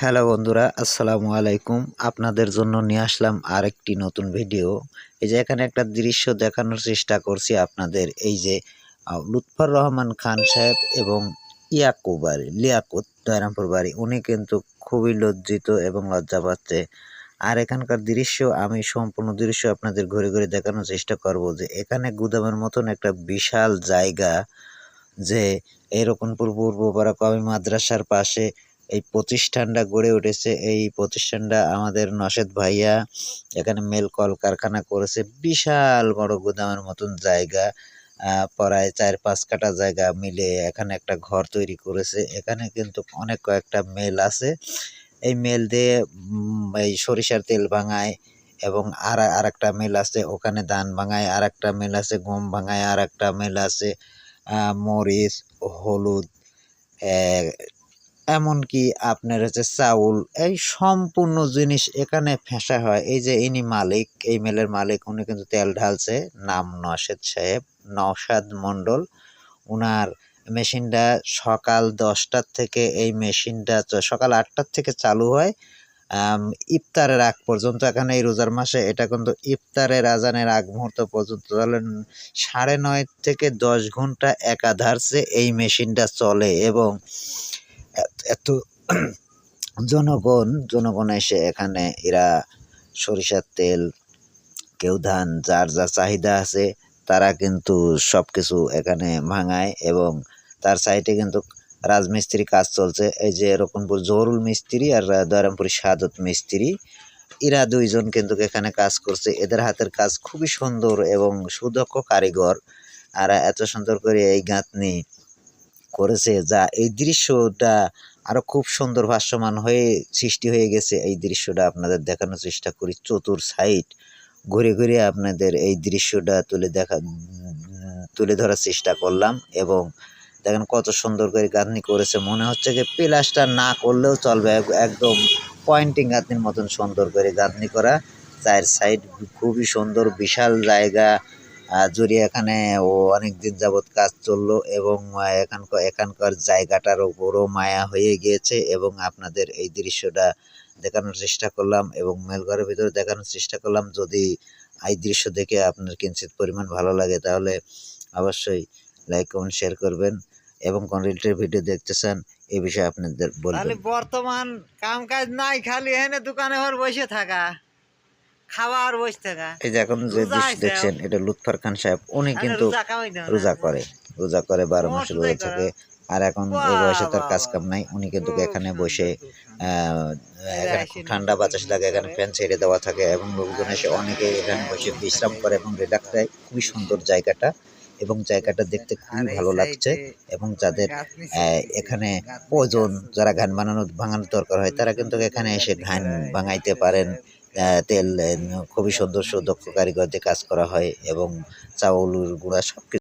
Hello বন্ধুরা, আসসালামু আলাইকুম। আপনাদের জন্য নিয়ে আসলাম আরেকটি নতুন ভিডিও। এই যে এখানে একটা দৃশ্য দেখানোর চেষ্টা করছি আপনাদের। এই যে লুৎফর রহমান খান সাহেব এবং ইয়াকুব বাড়ি লিয়াকুত দয়রামপুর বাড়ি। উনি কিন্তু খুবই লজ্জিত এবং লজ্জা পাচ্ছে। আর এখানকার দৃশ্য, আমি সম্পূর্ণ দৃশ্য আপনাদের ঘুরে ঘুরে দেখানোর চেষ্টা করব যে এখানে গুদামের মতন একটা বিশাল জায়গা যে এরকম পূর্ব পূর্বপাড়া কবি মাদ্রাসার পাশে এই প্রতিষ্ঠানটা গড়ে উঠেছে। এই প্রতিষ্ঠানটা আমাদের নশেদ ভাইয়া এখানে মেল কলকারখানা করেছে। বিশাল বড় গুদামের মতন জায়গা প্রায় চার পাঁচ কাঠা জায়গা মিলে এখানে একটা ঘর তৈরি করেছে। এখানে কিন্তু অনেক কয়েকটা মেল আছে। এই মেল দিয়ে এই সরিষার তেল ভাঙায় এবং আর আর একটা মেল আছে ওখানে ধান ভাঙায় আর একটা মেল আছে গম ভাঙায় আর একটা মেল আছে মরিচ, হলুদ এমনকি আপনার হচ্ছে চাউল, এই সম্পূর্ণ জিনিস এখানে ফেঁসা হয়। এই যে ইনি মালিক, এই মেলের মালিক, উনি কিন্তু তেল ঢালছে। নাম নশেদ সাহেব, নওশাদ মণ্ডল। উনার মেশিনটা সকাল দশটার থেকে এই মেশিনটা সকাল আটটার থেকে চালু হয়। ইফতারের আগ পর্যন্ত এখানে এই রোজার মাসে। এটা কিন্তু ইফতারের আজানের আগ মুহূর্ত পর্যন্ত। চলে সাড়ে নয় থেকে দশ ঘণ্টা একাধারসে এই মেশিনটা চলে এবং এত- জনগণ জনগণ এসে এখানে এরা সরিষার তেল, কেউ ধান, যার যা চাহিদা আছে, তারা কিন্তু সব কিছু এখানে ভাঙায় এবং তার সাইডে কিন্তু রাজমিস্ত্রি কাজ চলছে। এই যে রকমপুর জহরুল মিস্ত্রি আর দয়রামপুর সাদত মিস্ত্রি, এরা দুইজন কিন্তু এখানে কাজ করছে। এদের হাতের কাজ খুবই সুন্দর এবং সুদক্ষ কারিগর। আর এত সুন্দর করে এই গাঁথনি করেছে, যা এই দৃশ্যটা আরও খুব সুন্দর ভাসমান হয়ে সৃষ্টি হয়ে গেছে। এই দৃশ্যটা আপনাদের দেখানোর চেষ্টা করি। চতুর সাইড ঘুরে ঘুরে আপনাদের এই দৃশ্যটা তুলে দেখা তুলে ধরার চেষ্টা করলাম এবং দেখেন কত সুন্দর করে গাঁথনি করেছে। মনে হচ্ছে যে প্লাস্টার না করলেও চলবে। একদম পয়েন্টিং গাঁথনির মতন সুন্দর করে গাঁথনি করা। চার সাইড খুবই সুন্দর, বিশাল জায়গা। জুড়ে এখানে ও অনেক দিন যাবৎ কাজ চলল এবং এখানকার এখানকার জায়গাটার উপরও মায়া হয়ে গিয়েছে এবং আপনাদের এই দৃশ্যটা দেখানোর চেষ্টা করলাম এবং মেলঘরের ভিতরে দেখানোর চেষ্টা করলাম। যদি এই দৃশ্য দেখে আপনার কিঞ্চিত পরিমাণ ভালো লাগে তাহলে অবশ্যই লাইক কমেন্ট শেয়ার করবেন এবং কোন রিলেটেড ভিডিও দেখতে চান এই বিষয়ে আপনাদের বলবেন। বর্তমান কাম কাজ নাই, খালি এনে দোকানে ঘর বসে থাকা। খাবার বসে থাকা এই যে এখন যে দৃশ্য দেখছেন এটা লুৎফর খান সাহেব উনি কিন্তু রোজা করে রোজা করে বারো মাস রোজা থাকে। আর এখন এই বয়সে তার কাজ কাম নাই উনি কিন্তু এখানে বসে এখানে খুব ঠান্ডা বাতাস লাগে এখানে ফ্যান ছেড়ে দেওয়া থাকে এবং লোকজন এসে অনেকে এখানে বসে বিশ্রাম করে এবং রিল্যাক্স দেয় খুবই সুন্দর জায়গাটা এবং জায়গাটা দেখতে খুবই ভালো লাগছে এবং যাদের এখানে প্রয়োজন যারা ধান বানানো ভাঙানোর দরকার হয় তারা কিন্তু এখানে এসে ধান ভাঙাইতে পারেন। তেল খুবই সুন্দর সুদক্ষ কারিগর দিয়ে কাজ করা হয় এবং চাউল গুঁড়া সব